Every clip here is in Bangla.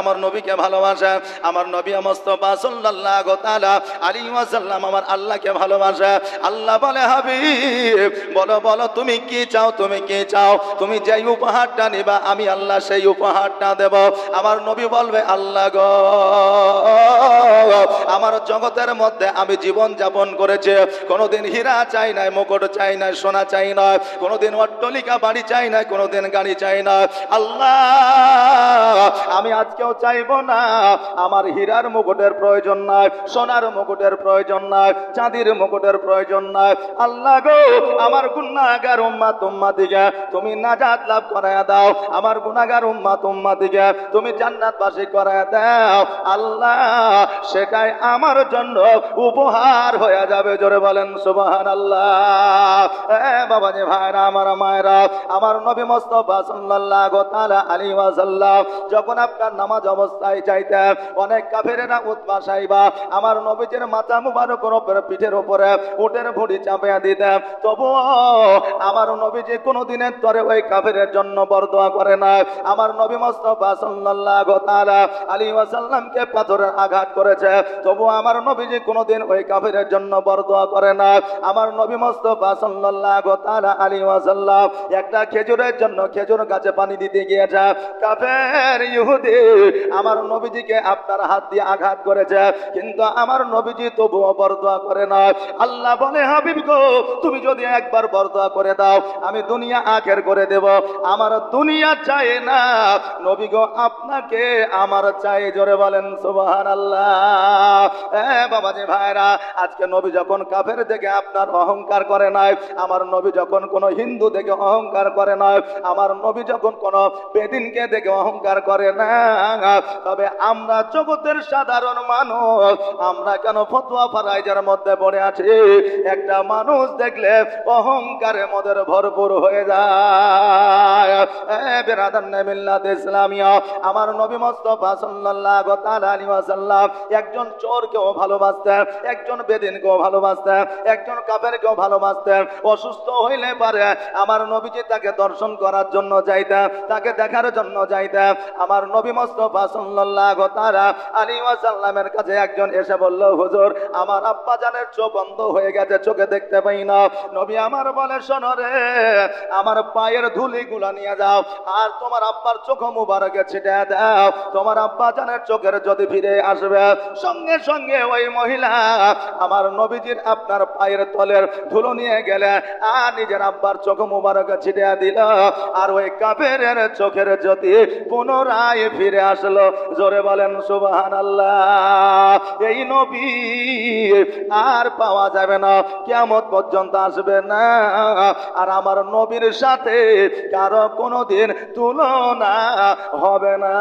আমার নবীকে ভালোবাসে, আমার নবী মুস্তাফা সাল্লাল্লাহু তাআলা আলাইহি ওয়াসাল্লাম আমার আল্লাহকে ভালোবাসে। আল্লাহ বলে, হাবিব, বলো বলো, তুমি কি চাও, তুমি কি চাও? তুমি যেই উপহারটা নিবা, আমি আল্লাহ সেই উপহারটা দেব। আমার নবী বলবে, আল্লাহ গো, আমার জগতের মধ্যে আমি জীবন যাপন করেছি। কোনোদিন হীরা চাই নাই, মুকুট চাই নাই, সোনা চাই না কোনোদিন অট্টলিকা বাড়ি চাই না কোনোদিন গাড়ি চাই না আল্লাহ আমি আজকেও চাইব না। আমার হীরার মুকুটের প্রয়োজন নাই, সোনার মুকুটের প্রয়োজন নাই, চাঁদির মুকুটের প্রয়োজন নাই। আল্লাহ গো, আমার গুনাগার উম্মা তুম্মা দিকে তুমি নাজাত লাভ করায় দাও। আমার গুনাগার উম্মা তুম্মা দিকে তুমি জান্নাতবাসী করায় দাও। আল্লাহ, সেটাই আমার জন্য উপহার হয়ে যাবে। জোরে বলেন সুবহান আল্লাহ বাবা যে ভাইরা, আমার মায়েরা, আমার নবী মোস্তফা সাল্লাল্লাহু তাআলা আলাইহি ওয়াসাল্লাম যখন আপনার নামাজ অবস্থায় চাইতেন অনেক কাফেরেরা উৎপাসাইবা আমার নবীজির মাথা মুবারকের উপরে পিঠের উপরে উটের ভুড়ি চাপিয়া দিতেন তবুও আমার নবীজি কোনোদিনের তরে ওই কাফেরের জন্য বরদোয়া করে না আমার নবী মোস্তফা তাআলা আলাইহি ওয়াসাল্লামকে পাথরের আঘাত করেছে। তবু আমার নবীজি কোনোদিন ওই কাফেরের জন্য বরদোয়া করে না আমার নবী মোস্তফা তাআলা আলাইহি ওয়াসাল্লাম একটা খেজুরের জন্য খেজুর গাছে পানি দিতে গিয়েছে। কাফের ইহুদি, আমার নবীজিকে আপনার হাত দিয়ে আঘাত করেছে, কিন্তু আমার নবীজি তবুও বরদোয়া করে না। আল্লাহ বলে, হাবিব গো, তুমি যদি একবার বরদোয়া করে দাও, আমি দুনিয়া আখের করে দেব। আমার দুনিয়া চাই না। নবী গো, আপনাকে আমার চাই, জোরে বলেন সুবহান আল্লাহ এ বাবাজি ভাইরা, আজকে নবী যখন কাফের দেখে আপনার অহংকার করে নাই, আমার নবী যখন কোনো হিন্দু দেখে অহংকার করে নাই, আমার নবী যখন কোনো বেদিনকে দেখে অহংকার করে না। তবে আমরা জগতের সাধারণ মানুষ, আমরা কেন ফতোয়া ফারাইজার মধ্যে পড়ে আছি? একটা মানুষ দেখলে অহংকারে মদের ভরপুর হয়ে যায়। ইসলামিয়া, আমার নবী মুস্তাফা সাল্লাল্লাহু তাআলা আলাইহি ওয়াসাল্লাম একজন চোরকেও ভালোবাসতেন, একজন বেদিনকেও ভালোবাসতেন, একজন কাফেরকেও ভালোবাসতেন। অসুস্থ হইলে পারে, আমার নবীজি তাকে দর্শন করার জন্য যাইতেন, তাকে দেখার জন্য যাইতেন। আমার নবী মুস্তাফা সাল্লাল্লাহু তাআলা আলাইহি ওয়াসাল্লামের কাছে একজন এসে বলল, হুজুর, আমার আব্বা জানের চোখ বন্ধ হয়ে গেছে, চোখে দেখতে পাই না। নবী আমার বলে, শোনো রে, আমার পায়ের ধুলি গুলা নিয়ে যাও, আর তোমার আব্বার চোখ মুবারকে ছিটে দাও। তোমার আব্বা জানের চোখের যদি ফিরে আসবে, সঙ্গে সঙ্গে ওই মহিলা আমার নবীজির আপনার পায়ের তলের ধুলো নিয়ে গেলে, আর নিজের আব্বার চোখ মুবারকে ছিটে দিল। আর ওই কাপের চোখের যদি পুনরায় ফিরে আসলো। জোরে বলেন সুবাহান আল্লাহ এই নবী আর পাওয়া যাবে না কেমন পর্যন্ত আসবে না। আর আমার নবীর সাথে কারও কোনোদিন তুলনা হবে না।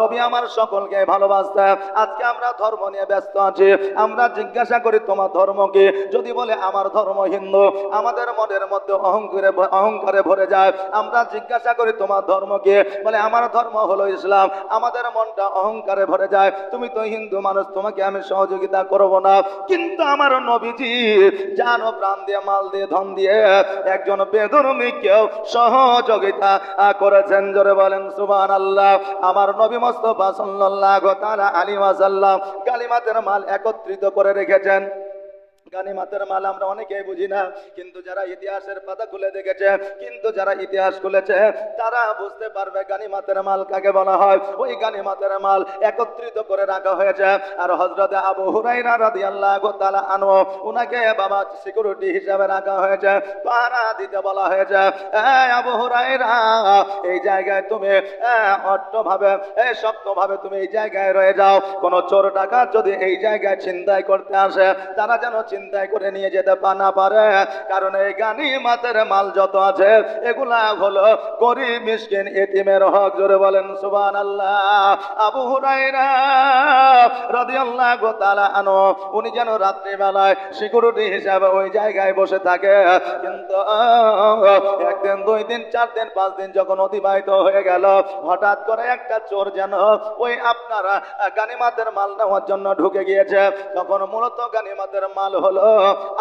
নবী আমার সকলকে ভালোবাসতে আজকে আমরা ধর্ম নিয়ে ব্যস্ত আছি। আমরা জিজ্ঞাসা করি, তোমার ধর্মকে যদি বলে, আমার ধর্ম হিন্দু, আমাদের মনের মধ্যে অহংকারে অহংকারে ভরে যায়। আমরা জিজ্ঞাসা করি, তোমার ধর্মকে বলে, আমার ধর্ম হলো ইসলাম। আমাদের মনটা অহংকারে ভরে যায়। তুমি তো হিন্দু মানুষ, তোমাকে আমি সহযোগিতা করব না। কিন্তু আমার নবীজি জানো প্রাণ দিয়ে, মাল দিয়ে, ধন দিয়ে একজন বেদরমিকেও সহযোগিতা করেছেন। জোরে বলেন সুবান আল্লাহ আমার নবী মোস্তফা সাল্লাল্লাহু তাআলা আলাইহি ওয়াসাল্লাম কালিমাতের মাল একত্রিত করে রেখেছেন। গানিমাতের মাল আমরা অনেকেই বুঝি না, কিন্তু যারা ইতিহাসের পাতা খুলে দেখেছে, কিন্তু যারা ইতিহাস খুলেছে, তারা বুঝতে পারবে গানিমাতের মাল কাকে বলা হয়। ওই গানিমাতের মাল একত্রিত করে রাখা হয়েছে। আর হজরত আবু হুরাইরা রাদিয়াল্লাহু তাআলা আনহু, উনাকে বাবা সিকিউরিটি হিসাবে রাখা হয়েছে, পাহারা দিতে বলা হয়েছে আবু হুরাইরা এই জায়গায় তুমি অট্টভাবে শক্তভাবে তুমি এই জায়গায় রয়ে যাও। কোনো চোর ডাকাত যদি এই জায়গায় চিন্তায় করতে আসে, তারা যেন চিন্তায় করে নিয়ে যেতে না পারে। কারণ এই গানি মাতের মাল যত আছে, এগুলা হলো গরিব মিসকিন, এতিমের হক। জোরে বলেন সুবান আল্লাহ আবু হুরাইরা আনো উনি যেন রাত্রিবেলায় সিকিউরিটি হিসাবে ওই জায়গায় বসে থাকে। কিন্তু, একদিন, দুই দিন, চার দিন, পাঁচ দিন যখন অতিবাহিত হয়ে গেল, হঠাৎ করে একটা চোর যেন ওই আপনারা গানিমাতের মাল নেওয়ার জন্য ঢুকে গিয়েছে। তখন মূলত গানিমাতের মাল হলো হলো,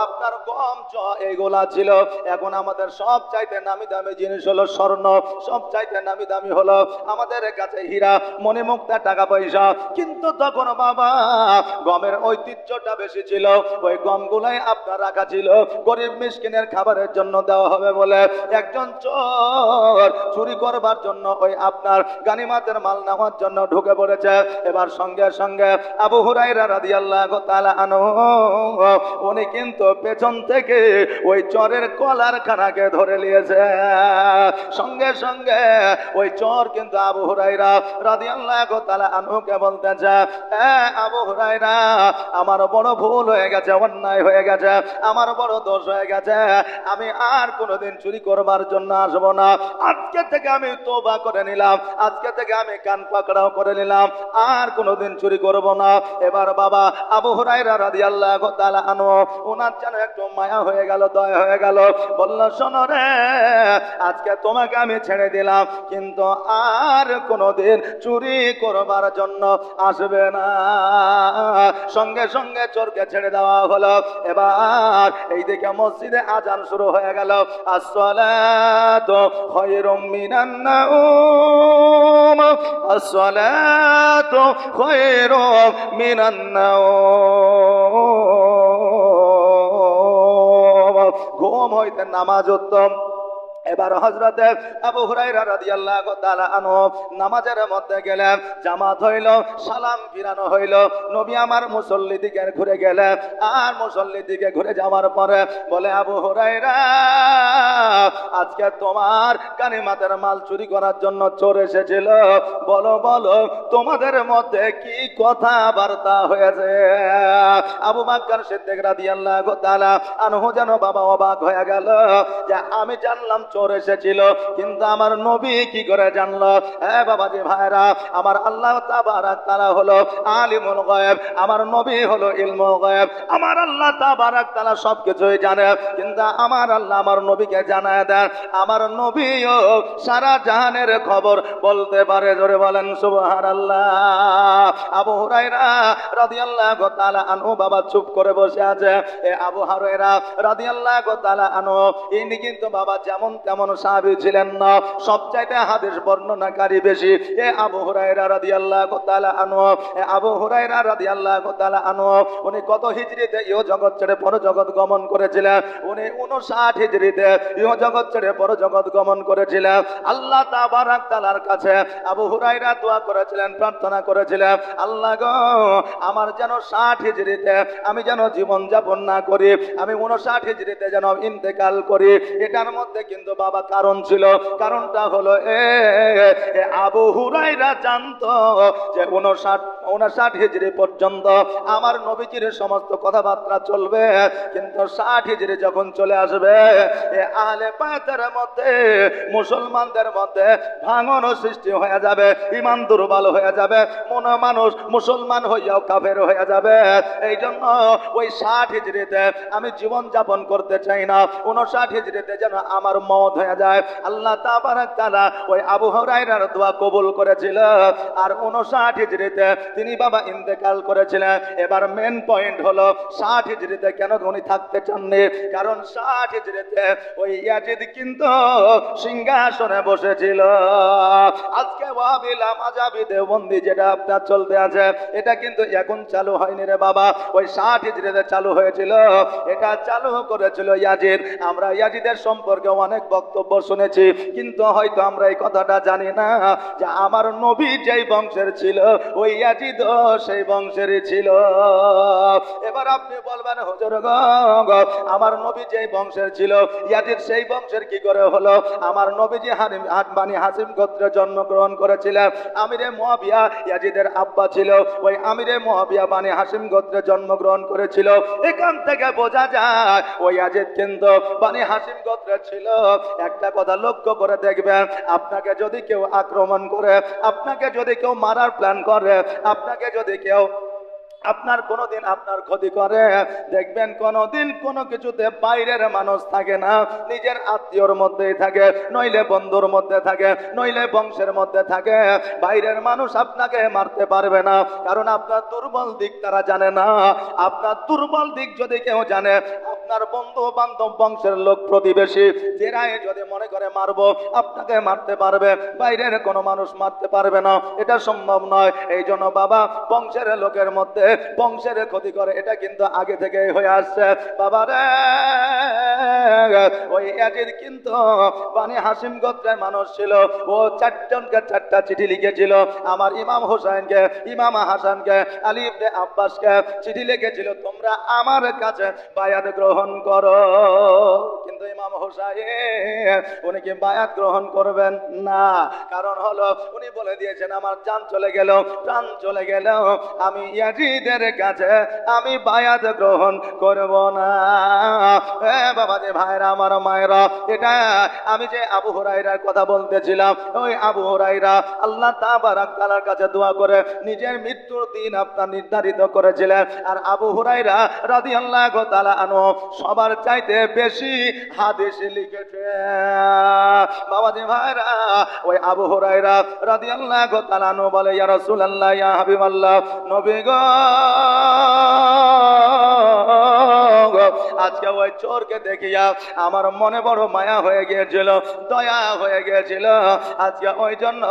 আপনার গম চ এইগুলা ছিল। এখন আমাদের সব চাইতে নামি দামি জিনিস হলো স্বর্ণ। সব চাইতে নামি দামি হলো আমাদের কাছে হীরা, মণিমুক্তা টাকা পয়সা কিন্তু তখন বাবা, গমের ঐতিহ্যটা বেশি ছিল। ওই গমগুলাই আপনার রাখা ছিল। গরিব মিসকিনের খাবারের জন্য দেওয়া হবে বলে একজন চোর চুরি করবার জন্য ওই আপনার গানিমাতের মাল নেওয়ার জন্য ঢুকে পড়েছে। এবার সঙ্গে সঙ্গে আবু হুরাইরা রাদিয়াল্লাহু তাআলা আনহু উনি কিন্তু পেছন থেকে ওই চরের কলার খানাকে ধরে নিয়েছে। সঙ্গে সঙ্গে ওই চর কিন্তু আবু হুরাইরা রাদিয়াল্লাহু তাআলা আনহুকে বলতেছে, এ আবু হুরাইরা আমার বড় ভুল হয়ে গেছে, অন্যায় হয়ে গেছে, আমার বড় দোষ হয়ে গেছে, আমি আর কোনোদিন চুরি করবার জন্য আসব না। আজকে থেকে আমি তোবা করে নিলাম, আজকে থেকে আমি কান পাকড়াও করে নিলাম, আর কোনোদিন চুরি করব না। এবার বাবা আবু হুরাইরা রাদিয়াল্লাহু তালা আনহু ওনার যেন একটু মায়া হয়ে গেল, দয়া হয়ে গেল। বলল, শোনো রে, আজকে তোমাকে আমি ছেড়ে দিলাম, কিন্তু আর কোনোদিন চুরি করবার জন্য আসবে না। সঙ্গে সঙ্গে চোরকে ছেড়ে দেওয়া হলো। এবার এইদিকে মসজিদে আজান শুরু হয়ে গেল। আসসালাতু খায়রুম মিনান নাওম। আসসালাতু খায়রুম মিনান নাওম। ঘুম হইতে নামাজ উত্তম এবার হজরতে আবু হুরাইরা রাদিয়াল্লাহু তাআলা আনহু নামাজের মধ্যে গেলেন জামাত হইল, সালাম ফিরানো হইল। নবী আমার মুসল্লি দিকে ঘুরে গেলেন আর মুসল্লি দিকে ঘুরে যাওয়ার পরে বলে, আবু হুরাইরা আজকে তোমার কানিমাতের মাল চুরি করার জন্য চোর এসেছিল। বলো বলো, তোমাদের মধ্যে কি কথাবার্তা হয়েছে? আবু বাক্কার সিদ্দিক রাদিয়াল্লাহু তাআলা আনহু যেন বাবা অবাক হয়ে গেল যে, আমি জানলাম চোর এসেছিল কিন্তু আমার নবী কি করে জানলো? হ্যাঁ বাবাজি ভাইরা, আমার আল্লাহ তাআলা হলো আলিমুল গায়ব, আমার নবী হলো ইলমুল গায়ব। আমার আল্লাহ তাবারাক সব কিছুই জানে, কিন্তু আমার আল্লাহ আমার নবীকে জানায় দেন। আমার নবীও সারা জাহানের খবর বলতে পারে, জোরে বলেন সুবহানাল্লাহ। আবু হুরায়রা রাদিয়াল্লাহু তাআলা আনহু, বাবা চুপ করে বসে আছে। এ আবু হুরায়রা রাদিয়াল্লাহু তাআলা আনহু, ইনি কিন্তু বাবা যেমন তেমন সাহাবী ছিলেন না, সবচাইতে হাদিস বর্ণনাকারী বেশি, এ আবু হুরায়রা রাদিয়াল্লাহু তাআলা আনহু, এ আবু হুরায়রা রাদিয়াল্লাহু তাআলা আনহু, উনি কত হিজরিতে ইহ জগৎ ছেড়ে পর জগৎ গমন করেছিলেন, উনি 59 হিজরিতে ইহ জগৎ ছেড়ে পর জগৎ গমন করেছিলেন, আল্লাহ তাবারাক তাআলার কাছে আবু হুরায়রা দোয়া করেছিলেন, প্রার্থনা করেছিলেন, আল্লাহ গো, আমার যেন 60 হিজরিতে আমি যেন জীবন যাপন না করি, আমি 59 হিজরিতে যেন ইন্তেকাল করি, এটার মধ্যে কিন্তু বাবা কারণ ছিল। কারণটা হলো এ আবু হুরাইরা জানতো যে 59 59 হিজরি পর্যন্ত আমার নবীজির সমস্ত কথাবার্তা চলবে। কিন্তু 60 হিজরি যখন চলে আসবে, এ আহলে পায়তের মধ্যে, মুসলমানদের মধ্যে ভাঙন সৃষ্টি হয়ে যাবে ইমান দুর্বল হয়ে যাবে, মনে মানুষ মুসলমান হইয়াও কাফের হয়ে যাবে। এই জন্য ওই ষাট হিজড়িতে আমি জীবন যাপন করতে চাই না। উনষাট হিজড়িতে যেন আমার মত হয়ে যায়। আল্লাহ ওই আবু হুরায়রার দোয়া কবুল করেছিল। আর উনষাট হিজড়িতে তিনি বাবা ইন্তেকাল করেছিলেন। এবার মেন পয়েন্ট হলো, ষাট হিজড়িতে কেন উনি থাকতে চাননি? কারণ ষাট হিজড়িতে ওই ইয়াজিদ কিন্তু সিংহাসনে বসেছিল। আজকে ওয়াহাবিলা মাজাবি দেওবন্দি যেটা আপনার চলতে আছে, এটা কিন্তু এখন চালু হয়নি রে বাবা। ওই ষাট হিজড়িতে চালু হয়েছিল। এটা চালু করেছিল ইয়াজিদ। আমরা ইয়াজিদের সম্পর্কে অনেক বক্তব্য শুনেছি, কিন্তু হয়তো আমরা এই কথাটা জানি না যে আমার নবী যেই বংশের ছিল, ওই ইয়াজিদ সেই বংশেরই ছিল। এবার আপনি বলবেন, হজর আমার নবী যেই বংশের ছিল, ইয়াজিদ সেই বংশের কি করে হলো? আমার নবীজি হারিম বানি হাসিম গোত্রে জন্মগ্রহণ করেছিলেন আমিরে মহাবিয়া ইয়াজিদের আব্বা ছিল, ওই আমিরে মহাবিয়া বানি হাসিম গোত্রে জন্মগ্রহণ করেছিল। এখান থেকে বোঝা যায়, ওই ইয়াজিদ কিন্তু বানি হাসিম গোত্রে ছিল। একটা কথা লক্ষ্য করে দেখবেন, আপনাকে যদি কেউ আক্রমণ করে, আপনাকে যদি কেউ মারার প্ল্যান করে, আপনাকে যদি কেউ আপনার কোনোদিন আপনার ক্ষতি করে। দেখবেন কোনোদিন কোনো কিছুতে বাইরের মানুষ থাকে না। নিজের আত্মীয়র মধ্যেই থাকে, নইলে বন্ধুর মধ্যে থাকে, নইলে বংশের মধ্যে থাকে। বাইরের মানুষ আপনাকে মারতে পারবে না, কারণ আপনার দুর্বল দিক তারা জানে না। আপনার দুর্বল দিক যদি কেউ জানে, আপনার বন্ধু বান্ধব, বংশের লোক, প্রতিবেশী, জেরায় যদি মনে করে মারবো, আপনাকে মারতে পারবে। বাইরের কোনো মানুষ মারতে পারবে না। এটা সম্ভব নয়। এই জন্য বাবা, বংশের লোকের মধ্যে বংশের ক্ষতি করে, এটা কিন্তু আগে থেকে হয়ে আসছে। বাবা রে! ওই এটির কিন্তু বানি হাসিম গোত্রের মানুষ ছিল। ও চারজনকে চারটা চিঠি লিখেছিল। আমার ইমাম হোসেনকে ইমাম হাসানকে, আলী ইবনে আব্বাসকে চিঠি লিখেছিল, তোমরা আমার কাছে বায়াত গ্রহণ করো। কিন্তু ইমাম হোসাইন, উনি কি বায়াত গ্রহণ করবেন? না। কারণ হলো, উনি বলে দিয়েছেন, আমার জান চলে গেল, প্রাণ চলে গেল, আমি ইয়াজিদের কাছে, আমি বায়াত গ্রহণ করব না। এ বাবা যে ভাইরা, আমার মায়েরা, এটা আমি যে আবু হুরাইরার কথা বলতেছিলাম, ওই আবু হুরাইরা আল্লাহ তাবারাক তাআলার কাছে দোয়া করে নিজের মৃত্যুর দিন আপনার নির্ধারিত করেছিলেন। আর আবু হুরাইরা রাদিয়াল্লাহু তাআলা আনহু সবার চাইতে বেশি হাদিস লিখেছে। বাবা যে ভাইরা, ওই আবু হুরাইরা রাদিয়াল্লাহু তাআলা আনহু বলে, ইয়া রাসূলুল্লাহ, ইয়া হাবিবাল্লাহ, নবী গো আজকে ওই চোরকে দেখিয়া আমার মনে বড় মায়া হয়ে গিয়েছিল দয়া হয়ে গিয়েছিল। আজকে ওই জন্য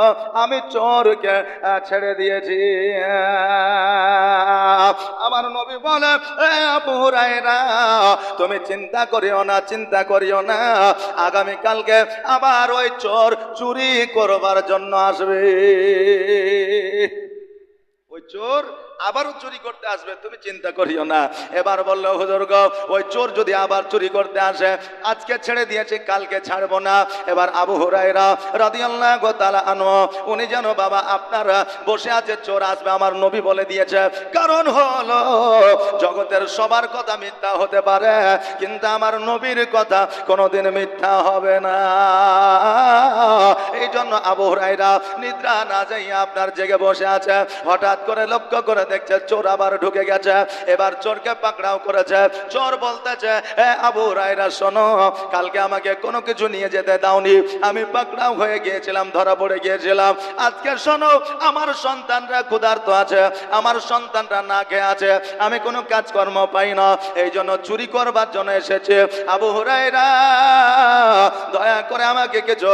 আমি চোরকে ছেড়ে দিয়েছি। আমার নবী বলে "এ আবু হুরায়রা, তুমি চিন্তা করিও না চিন্তা করিও না। আগামী কালকে আবার ওই চোর চুরি করবার জন্য আসবে। ওই চোর আবারও চুরি করতে আসবে, তুমি চিন্তা করিও না। এবার বলল, হুজুর ওই চোর যদি আবার চুরি করতে আসে, আজকে ছেড়ে দিয়েছে, কালকে ছাড়বো না। এবার আবু হুরাইরা রাদিয়াল্লাহু তাআলা আনহু, উনি যেন, বাবা, আপনারা বসে আছে, চোর আসবে। আমার নবী বলে দিয়েছে, কারণ হলো, জগতের সবার কথা মিথ্যা হতে পারে, কিন্তু আমার নবীর কথা কোনোদিন মিথ্যা হবে না। এই জন্য আবু হুরাইরা নিদ্রা না যাইয়া আপনার জেগে বসে আছে, হঠাৎ করে লক্ষ্য করে দেখছে, চোর আবার ঢুকে গেছে। এবার চোরকে পাকড়াও করেছে। চোর বলতেছে, এ আবু হুরাইরা শোনো, কালকে আমাকে কোনো কিছু নিয়ে যেতে দাওনি। আমি পাকড়াও হয়ে গিয়েছিলাম, ধরা পড়ে গিয়েছিলাম। আজকে শোনো, আমার সন্তানরা ক্ষুধার্ত আছে, আমার সন্তানরা না খেয়ে আছে, আমি কোনো কাজকর্ম পাই না, এই জন্য চুরি করবার জন্য এসেছে। আবু হুরাইরা দয়া করে আমাকে কিছু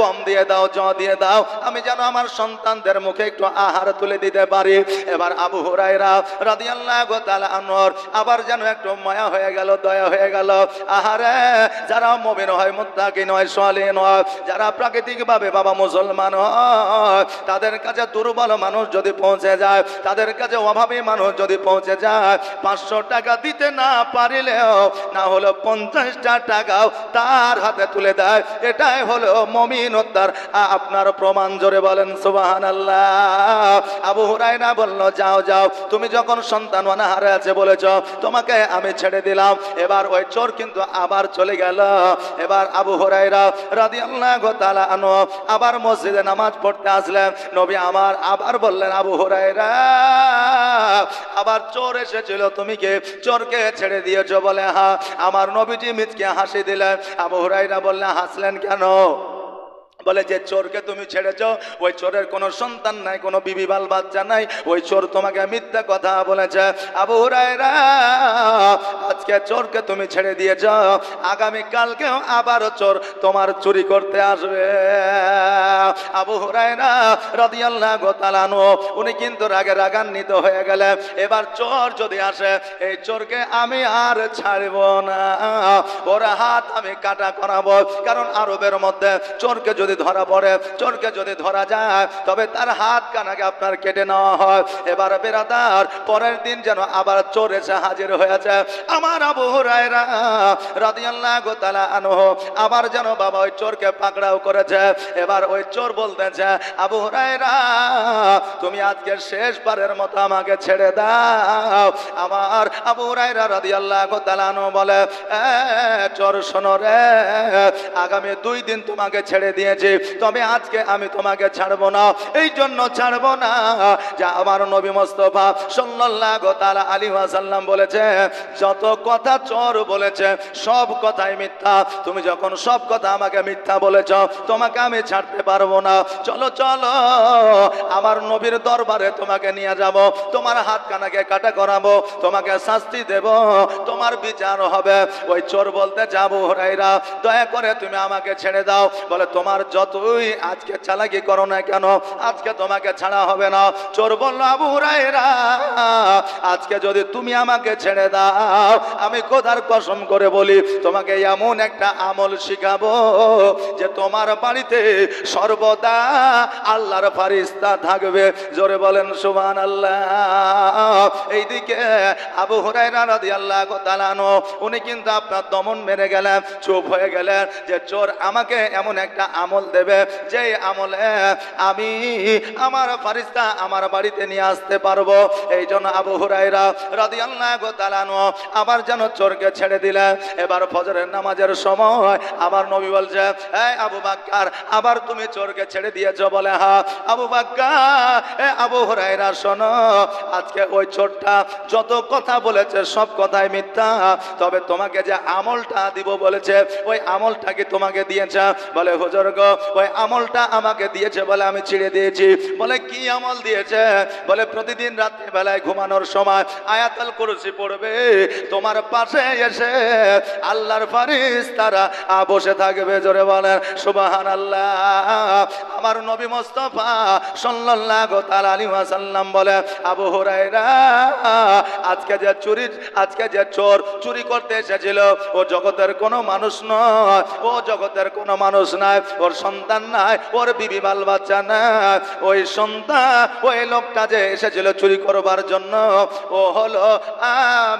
গম দিয়ে দাও, জ দিয়ে দাও। আমি যেন আমার সন্তানদের মুখে একটু আহার তুলে দিতে পারি। এবার আবু হুরাইরা রাদিয়াল্লাহু তাআলা আনহর, আবার যেন একটু মায়া হয়ে গেল, দয়া হয়ে গেল। আহারে, যারা মুমিন হয়, মুত্তাকিন হয় সালিহিন হয়, যারা প্রাকৃতিকভাবে বাবা মুসলমান হয়, তাদের কাছে দুর্বল মানুষ যদি পৌঁছে যায়, তাদের কাছে অভাবী মানুষ যদি পৌঁছে যায়, পাঁচশো টাকা দিতে না পারিলেও, না হলো পঞ্চাশটা টাকাও তার হাতে তুলে দেয়। এটাই হলো মমিনতার আ- আপনার প্রমাণ। জোরে বলেন সুবাহান আল্লাহ আবু হুরাইনা বলল, যাও যাও। তুমি যখন সন্তান অনাহারে আছে বলেছ, তোমাকে আমি ছেড়ে দিলাম। এবার ওই চোর কিন্তু আবার চলে গেল। এবার আবু হুরাইরা রাদিয়াল্লাহু তাআলা আনহু আবার মসজিদে নামাজ পড়তে আসলেন। নবী আমার আবার বললেন, আবু হুরাইরা আবার চোর এসেছিল, তুমি কে? চোরকে ছেড়ে দিয়েছ বলে হা আমার নবীজি মিথকে হাসি দিলেন। আবু হুরাইরা বললেন, হাসলেন কেন? বলে যে চোরকে তুমি ছেড়েছ, ওই চোরের কোনো সন্তান নাই, কোনো বিবি বাল বাচ্চা নাই, ওই চোর তোমাকে মিথ্যা কথা বলেছে। আবু রায়রা আজকে চোরকে তুমি ছেড়ে দিয়েছ আগামী কালকেও আবারও চোর তোমার চুরি করতে আসবে। আবু হুরায়রা রাদিয়াল্লাহু আনহু, উনি কিন্তু রাগে রাগান্বিত হয়ে গেলে এবার চোর যদি আসে, এই চোরকে আমি আর ছাড়ব না, ওর হাত আমি কাটা করাবো। কারণ আরবের মধ্যে চোরকে যদি ধরা পড়ে চোরকে যদি ধরা যায় তবে তার হাত কানাকে আপনার কেটে নেওয়া হয়। এবার বেরাদার পরের দিন যেন আবার চোর এসে হাজির হয়েছে। আমার আবু হুরায়রা রাদিয়াল্লাহু তাআলা আনহু আবার যেন বাবা ওই চোরকে পাকড়াও করেছে। এবার ওই চোর বলতেছে আবু রায়রা তুমি আজকে শেষবারের মতো আমাকে ছেড়ে দাও। আমার আবু রায়রা রাদিয়াল্লাহু তাআলা আনহু বলে "এ, চোর শোনো রে আগামী দুই দিন তোমাকে ছেড়ে দিয়েছে। দিয়েছি তবে আজকে আমি তোমাকে ছাড়বো না। এই জন্য ছাড়বো না। যা আমার নবী মোস্তফা সাল্লাল্লাহু তাআলা আলী ওয়াসাল্লাম বলেছে, যত কথা চোর বলেছে, সব কথাই মিথ্যা। তুমি যখন সব কথা আমাকে মিথ্যা বলেছ, তোমাকে আমি ছাড়তে পারব না। চলো চলো, আমার নবীর দরবারে তোমাকে নিয়ে যাব। তোমার হাত কানাকে কাটা করাবো, তোমাকে শাস্তি দেব। তোমার বিচার হবে। ওই চোর বলতে যাব হরাইরা দয়া করে তুমি আমাকে ছেড়ে দাও। বলে, তোমার যতই আজকে চালাকি করো না কেন, আজকে তোমাকে ছাড়া হবে না। চোর বলল, আবু হুরাইরা আজকে যদি তুমি আমাকে ছেড়ে দাও, আমি কোথার কসম করে বলি, তোমাকে এমন একটা আমল শিখাবো যে তোমার বাড়িতে সর্বদা আল্লাহর ফারিস্তা থাকবে। জোরে বলেন সুবহান আল্লাহ এইদিকে আবু হুরাইরা রাদিয়াল্লাহু তাআলা আনহু, উনি কিন্তু আপনার দমন মেরে গেলেন, চুপ হয়ে গেলেন যে, চোর, আমাকে এমন একটা আমল দেবে যে আমলে আমি আমার ফারিস্তা আমার বাড়িতে নিয়ে আসতে পারব। এই জন্য আবু হুরাইরা রাদিয়াল্লাহু তাআলা আনহু আবার যেন চোরকে ছেড়ে দিলেন এবার ফজরের নামাজের সময় আবার নবী বলছে, এই আবু বাক্কার, আবার তুমি চোরকে ছেড়ে দিয়েছ বলে হ্যাঁ আবু বাক্কার, এ আবু হুরাইরা শোনো, আজকে ওই চোরটা যত কথা বলেছে সব কথাই মিথ্যা, তবে তোমাকে যে আমলটা দিব বলেছে, ওই আমলটা কি তোমাকে দিয়েছে? বলে, হুজুর গো ওই আমলটা আমাকে দিয়েছে বলে আমি ছিঁড়ে দিয়েছি। বলে, কি আমল দিয়েছে? বলে, প্রতিদিন রাত্রি বেলায় ঘুমানোর সময় আয়াতাল কুরসি পড়বে, তোমার পাশে এসে আল্লাহর ফারিস তারা বসে থাকবে। জোরে বলেন সুবাহান আল্লাহ আমার নবী মোস্তফা সাল্লাল্লাহু তাআলা আলাইহি ওয়াসাল্লাম বলে, আবু হুরায়রা, আজকে যে চুরি, আজকে যে চোর চুরি করতে এসেছিল, ও জগতের কোনো মানুষ নয়, ও জগতের কোনো মানুষ নাই ওর সন্তান নাই, ওর বিবি বাল বাচ্চা না ওই সন্তান, ওই লোকটা যে এসেছিল চুরি করবার জন্য, ও হলো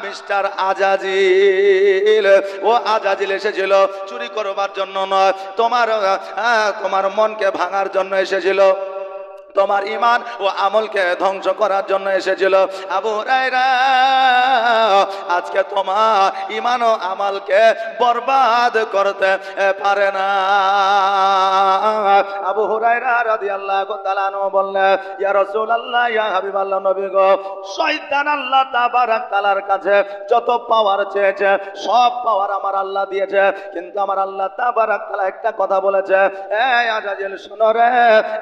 মিস্টার আজাজিল। ও আজাজিল এসেছিল চুরি করবার জন্য নয়, তোমার তোমার মনকে ভাঙার জন্য এসেছিল। তোমার ইমান ও আমলকে ধ্বংস করার জন্য এসেছিল। আবু হুরায়রা, আজকে তোমার ইমান ও আমলকে বরবাদ করতে পারে না। আবু হুরায়রা রাদিয়াল্লাহু তাআলা আনহু বললেন ইয়া রাসূলুল্লাহ, ইয়া হাবিবাল্লাহ নবী গো, শয়তান আল্লাহ তাবারাক তাআলার কাছে যত পাওয়ার চেয়েছে, সব পাওয়ার আমার আল্লাহ দিয়েছে। কিন্তু আমার আল্লাহ তাবারাক তাআলা একটা কথা বলেছে, এই আজাজিল, শোনো রে,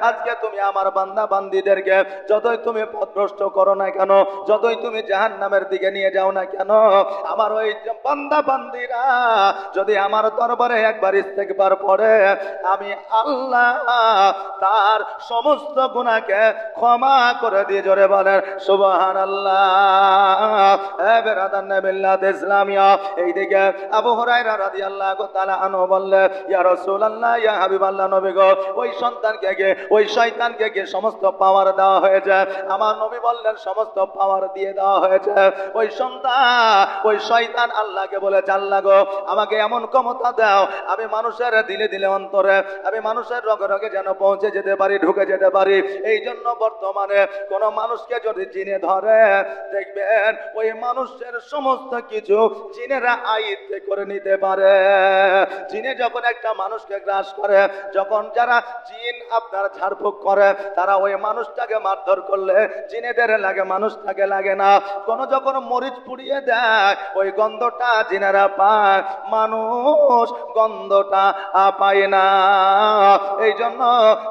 আজকে তুমি আমার বান্দা বান্দিদেরকে যতই তুমি পথভ্রষ্ট করো না কেন, যতই তুমি জাহান নামের দিকে নিয়ে যাও না কেন, আমার ওই বান্দা বান্দিরা যদি আমার দরবারে একবার ইস্তেকবার পড়ে, আমি আল্লাহ তার সমস্ত গুণাকে ক্ষমা করে দিয়ে জোরে বলেন সুবহান আল্লাহ ইসলামিয়া, এইদিকে আবু হুরায়রা রাদিয়াল্লাহু তাআলা আনহু বললেন ইয়া রাসূলুল্লাহ, ইয়া হাবিবাল্লাহ নবী গো, ওই সন্তানকে গে, ওই শয়তানকে গে সমস্ত পাওয়ার দেওয়া হয়েছে। আমার নবী বললেন, সমস্ত পাওয়ার দিয়ে দেওয়া হয়েছে। ওই সন্তান ওই শয়তান আল্লাহকে বলে আল্লাহ গো, আমাকে এমন ক্ষমতা দাও, আমি মানুষের দিলে দিলে অন্তরে, আমি মানুষের রগে রগে যেন পৌঁছে যেতে পারি, ঢুকে যেতে পারি। এই জন্য বর্তমানে কোন মানুষকে যদি চিনে ধরে, দেখবেন ওই মানুষের সমস্ত কিছু জিনেরা আয়ত্তে করে নিতে পারে। জিনে যখন একটা মানুষকে গ্রাস করে, যখন যারা জিন আপনার ঝাড়ফুঁক করে তারা ওই মানুষটাকে মারধর করলে, জিনেদের লাগে, মানুষটাকে লাগে না। কোন যখন মরিচ পুড়িয়ে দেয়, ওই গন্ধটা জিনেরা পায়। মানুষ গন্ধটা পায় না। এই জন্য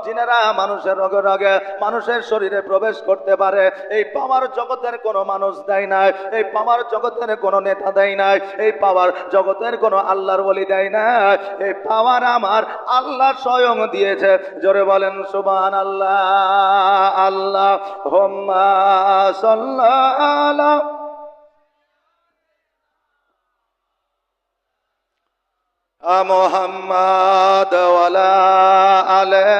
জিনেরা মানুষের রগে রগে, মানুষের শরীরে প্রবেশ করতে পারে। এই পাওয়ার জগতের কোনো মানুষ দেয় নাই। এই পাওয়ার জগতের কোনো নেতা দেয় নাই। এই পাওয়ার জগতের কোনো আল্লাহর বলি দেয় না এই পাওয়ার আমার আল্লাহ স্বয়ং দিয়েছে। জোরে বলেন সুবান আল্লাহ আল্লাহ হোম্মা মোহাম্মদ আলে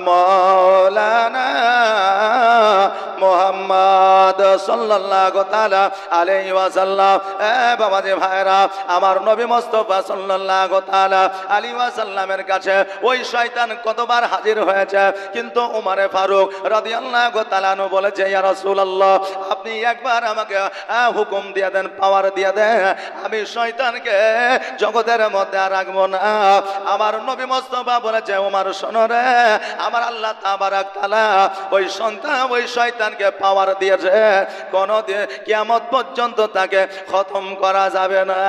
মৌলানা আমার নবী ওয়াসাল্লামের কাছে ওই কতবার হাজির হয়েছে? কিন্তু উমারে ফারুক রাদিয়াল্লাহু বলেছে, ইয়া আপনি একবার আমাকে হুকুম দিয়ে দেন, পাওয়ার দিয়ে দেন। আমি শয়তানকে জগতের মধ্যে রাখব না। আমার নবী মোস্তফা বলেছে, উমার, শোনো রে, আমার আল্লাহ তাবারাক তাআলা ওই সন্তান, ওই শয়তানকে পাওয়ার দিয়েছে। কোনো কিয়ামত পর্যন্ত তাকে খতম করা যাবে না।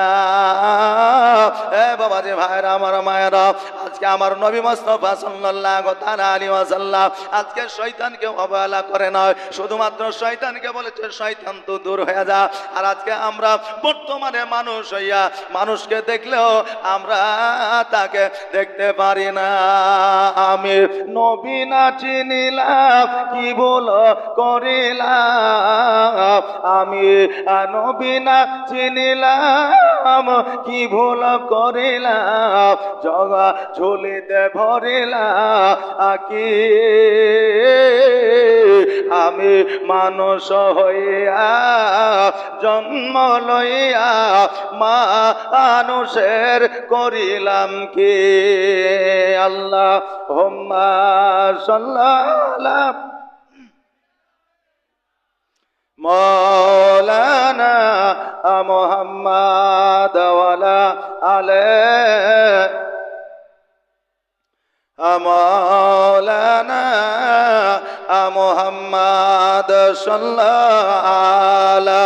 এ বাবা যে ভাইরা, আমার মায়েরা, আজকে আমার নবী মোস্তফা সাল্লাল্লাহু তাআলা আলাইহি ওয়াসাল্লাম আজকে শয়তানকে অবহেলা করে নয়, শুধুমাত্র শয়তানকে বলেছে, শয়তান তো দূর হয়ে যা। আর আজকে আমরা বর্তমানে মানুষ হইয়া, মানুষকে দেখলেও আমরা তাকে দেখতে পারি না। আমি নবী না চিনিলাম, কি বল করিলাম? আমি নবীনা চিনিলাম, কি ভুল করিলাম? জগা ঝুলিতে ভরিলাম আকি। আমি মানুষ হইয়া, জন্ম লইয়া মানুষের করিলাম কি? আল্লাহ হোম্মা সাল্লাহ মৌলানা মোহাম্মদ আলে। মৌলানা মোহাম্মদ সাল্লা মোহাম্মদ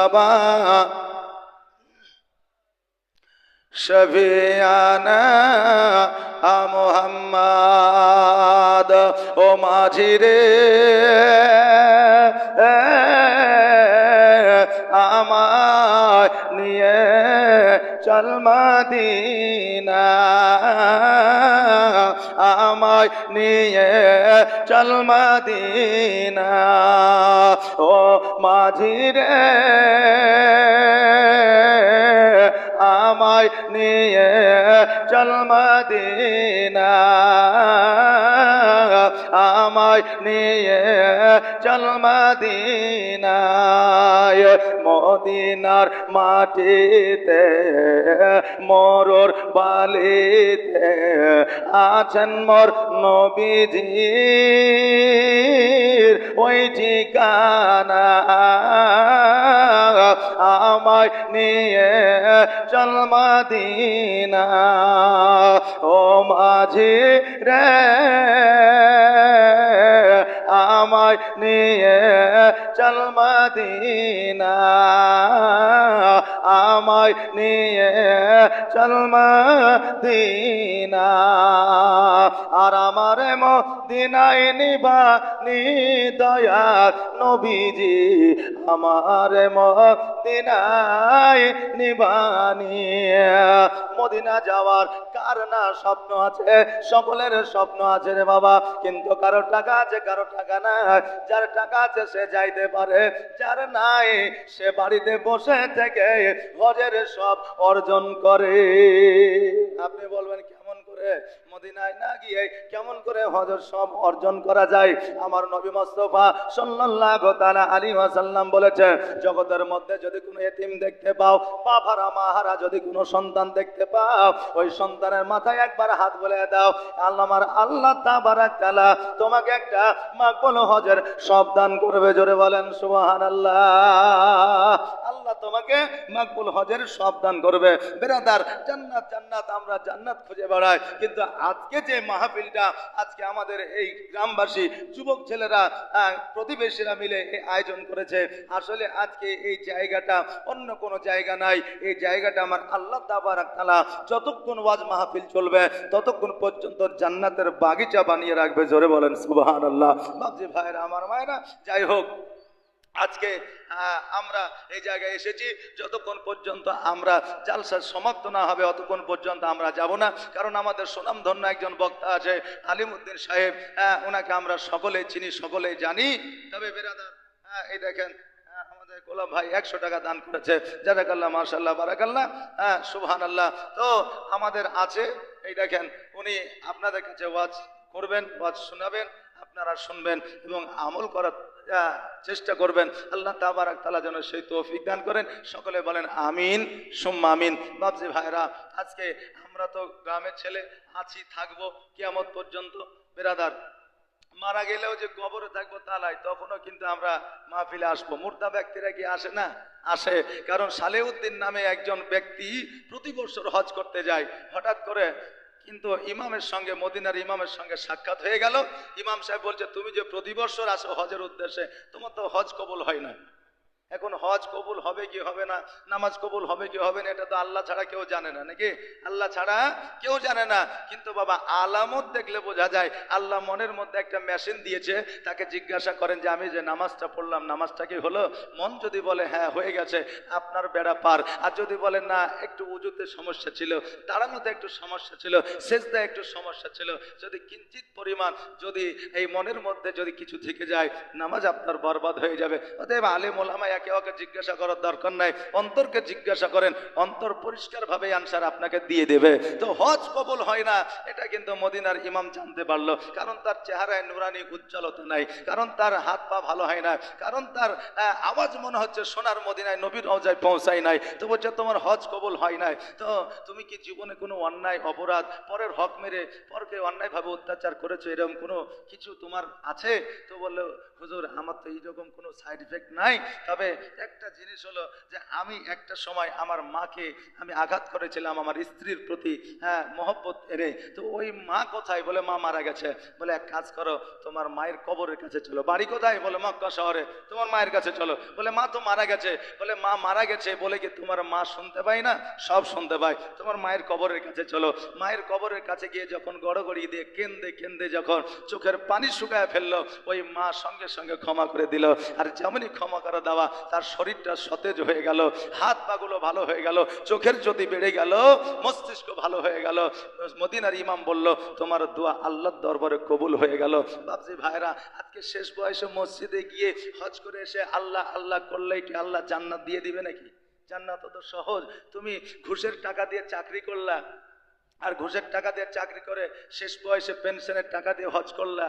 জবা শফিয়ানা মোহাম্মদ ও মাঝি চল মদিনা আমায় নিয়ে চল মদিনা ও মাঝিরে আমায় নিয়ে চল মদিনা নিয়ে চল মদিনার মাটিতে মরর বালিতে আছেন মোর নবীজির। ওই ঠিকানা আমায় নিয়ে চল ও মাঝি রে আমায় নিয়ে চল মদিনা। আমায় নিয়ে চল মদিনা। আর আমার মদিনায় নিবা নি দয়া নবীজি, আমার মদিনায় নিবানি। মদিনা যাওয়ার কার না স্বপ্ন আছে, সকলের স্বপ্ন আছে রে বাবা। কিন্তু কারও টাকা আছে, কারও টাকা নাই। যার টাকা আছে, সে যাইতে পারে। যার নাই, সে বাড়িতে বসে থেকে হজের সব অর্জন করে। আপনি বলবেন কেমন করে মদিনায় না গিয়ে কেমন করে হজর সব অর্জন করা যায়? আমার নবী মুস্তাফা সাল্লাল্লাহু তাআলা আলাইহি ওয়াসাল্লাম বলেছে, জগতের মধ্যে যদি কোনো এতিম দেখতে পাও, বাবারা, মাহারা যদি কোনো সন্তান দেখতে পাও, ওই সন্তানের মাথায় একবার হাত বলে দাও আল্লাহ আমার আল্লাহ তাবারাক তোমাকে একটা মাকবুল হজের সব দান করবে। জোরে বলেন, সুবহানাল্লাহ। আল্লাহ তোমাকে মাকবুল হজের সব দান করবে। বেরাদার, জান্নাত জান্নাত, আমরা জান্নাত খুঁজে বেড়াই। কিন্তু আজকে যে মাহফিলটা, আজকে আমাদের এই গ্রামবাসী, যুবক ছেলেরা প্রতিবেশীরা মিলে এই আয়োজন করেছে। আসলে আজকে এই জায়গাটা অন্য কোনো জায়গা নাই। এই জায়গাটা আমার আল্লাহ তাবারাক তাআলা যতক্ষণ ওয়াজ মাহফিল চলবে, ততক্ষণ পর্যন্ত জান্নাতের বাগিচা বানিয়ে রাখবে। জোরে বলেন, সুবহানাল্লাহ। বাবজি ভাইরা, আমার মায়েরা, যাই হোক আজকে আমরা এই জায়গায় এসেছি। যতক্ষণ পর্যন্ত আমরা জালসা সমাপ্ত না হবে অতক্ষণ পর্যন্ত আমরা যাব না। কারণ আমাদের সুনামধন্য একজন বক্তা আছে আলিমুদ্দিন সাহেব। আহ, ওনাকে আমরা সকলে চিনি সকলে জানি। তবে বেরাদার আহ, এই দেখেন আমাদের গোলাম ভাই একশো টাকা দান করেছে। জাজাকাল্লাহ মার্শাল্লাহ বারাকাল্লাহ। হ্যাঁ সুবহান আল্লাহ তো আমাদের আছে এই দেখেন উনি আপনাদের কাছে ওয়াজ করবেন ওয়াজ শোনাবেন আপনারা শুনবেন এবং আমল করার চেষ্টা করবেন। আল্লাহ তাবারাক তালা যেন সেই তৌফিক দান করেন। সকলে বলেন, আমিন, সুম্মা আমিন। বাবজি ভাইরা আজকে আমরা তো গ্রামের ছেলে আছি, থাকব কিয়ামত পর্যন্ত। বেরাদার, মারা গেলেও যে কবরে থাকব তালাই তখনও কিন্তু আমরা মাহফিলে আসব। মুর্দা ব্যক্তিরা কি আসে না? আসে। কারণ সালেউদ্দিন নামে একজন ব্যক্তি প্রতি বছর হজ করতে যায়। হঠাৎ করে কিন্তু ইমামের সঙ্গে, মদিনার ইমামের সঙ্গে সাক্ষাৎ হয়ে গেল। ইমাম সাহেব বলছে, তুমি যে প্রতি বছর আসো হজের উদ্দেশ্যে, তোমার তো হজ কবল হয় না। এখন হজ কবুল হবে কি হবে না, নামাজ কবুল হবে কি হবে না, এটা তো আল্লাহ ছাড়া কেউ জানে না, নাকি? আল্লাহ ছাড়া কেউ জানে না। কিন্তু বাবা আলামত দেখলে বোঝা যায়, আল্লাহ মনের মধ্যে একটা মেশিন দিয়েছে, তাকে জিজ্ঞাসা করেন যে, আমি যে নামাজটা পড়লাম, নামাজটা কি হলো? মন যদি বলে হ্যাঁ হয়ে গেছে, আপনার বেড়া পার। আর যদি বলেন না, একটু উজুতে সমস্যা ছিল, দাঁড়ানোতে একটু সমস্যা ছিল, সেজদায় একটু সমস্যা ছিল, যদি কিঞ্চিত পরিমাণ যদি এই মনের মধ্যে যদি কিছু থেকে যায়, নামাজ আপনার বরবাদ হয়ে যাবে। অতএব আলেম ওলামা একে ওকে জিজ্ঞাসা করার দরকার নাই। অন্তরকে জিজ্ঞাসা করেন, অন্তর পরিষ্কার ভাবে আনসার আপনাকে দিয়ে দেবে। তো হজ কবুল হয় না, এটা কিন্তু মদিনার ইমাম জানতে পারল। কারণ তার চেহারায় নুরানি উজ্জ্বলতা নাই, কারণ তার হাত পা ভালো হয় না, কারণ তার আওয়াজ মনে হচ্ছে সোনার মদিনায় নবীর রওজায় পৌঁছায় নাই। তো বলছে, তোমার হজ কবুল হয় নাই? তো তুমি কি জীবনে কোনো অন্যায়, অপরাধ, পরের হক মেরে পরকে অন্যায়ভাবে অত্যাচার করেছ? এরকম কোনো কিছু তোমার আছে? তো বলল, হুজুর, আমার তো এইরকম কোনো সাইড ইফেক্ট নাই। তবে একটা জিনিস হলো যে আমি একটা সময় আমার মাকে আমি আঘাত করেছিলাম, আমার স্ত্রীর প্রতি হ্যাঁ মহব্বত এনে। তো ওই মা কোথায়? বলে মা মারা গেছে। বলে এক কাজ করো, তোমার মায়ের কবরের কাছে চলো। বাড়ি কোথায়? বলে মক্কা শহরে। তোমার মায়ের কাছে চলো। বলে মা তো মারা গেছে। বলে মা মারা গেছে বলে কি তোমার মা শুনতে পাই না? সব শুনতে পাই তোমার মায়ের কবরের কাছে চলো। মায়ের কবরের কাছে গিয়ে যখন গড়গড়ি দিয়ে কেন্দে কেন্দে যখন চোখের পানি শুকায় ফেলল, ওই মা সঙ্গে সঙ্গে ক্ষমা করে দিল। আর যেমনই ক্ষমা করে দেওয়া তার শরীরটা সতেজ হয়ে গেল, হাত পাগুলো ভালো হয়ে গেল, চোখের জ্যোতি বেড়ে গেল, মস্তিষ্ক ভালো হয়ে গেল। মদিনার ইমাম বলল, তোমার দোয়া আল্লাহর দরবারে কবুল হয়ে গেল। বাপজি ভাইরা, আজকে শেষ বয়সে মসজিদে গিয়ে হজ করে এসে আল্লাহ আল্লাহ করলেই কি আল্লাহ জান্নাত দিয়ে দিবে নাকি? জান্নাত তো সহজ, তুমি ঘুষের টাকা দিয়ে চাকরি করলা, আর ঘুষের টাকা দিয়ে চাকরি করে শেষ বয়সে পেনশনের টাকা দিয়ে হজ করলা।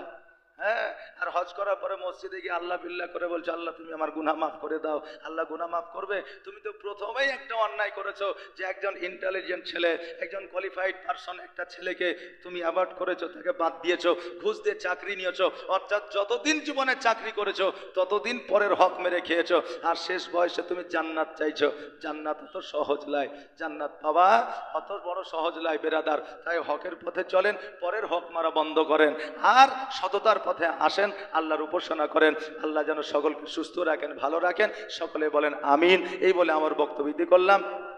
হ্যাঁ আর হজ করার পরে মসজিদে গিয়ে আল্লাহ বিল্লাহ করে বলছো, আল্লাহ, তুমি আমার গুনাহ মাফ করে দাও। আল্লাহ গুনাহ মাফ করবে। তুমি তো প্রথমেই একটা অন্যায় করেছ যে একজন ইন্টেলিজেন্ট ছেলে, একজন কোয়ালিফাইড পারসন একটা ছেলেকে তুমি অ্যাভয়েড করেছ, তাকে বাদ দিয়েছ, ঘুষ দিয়ে চাকরি নিয়েছো, অর্থাৎ যতদিন জীবনে চাকরি করেছ, ততদিন পরের হক মেরে খেয়েছো, আর শেষ বয়সে তুমি জান্নাত চাইছো। জান্নাত অত সহজ লাই। জান্নাত পাওয়া অত বড় সহজ লাই, বেরাদার। তাই হকের পথে চলেন, পরের হক মারা বন্ধ করেন। আর সততার পথে আসেন, আল্লাহর উপাসনা করেন, আল্লাহ যেন সকলকে সুস্থ রাখেন, ভালো রাখেন। সকলে বলেন, আমিন। এই বলে আমার বক্তব্য করলাম।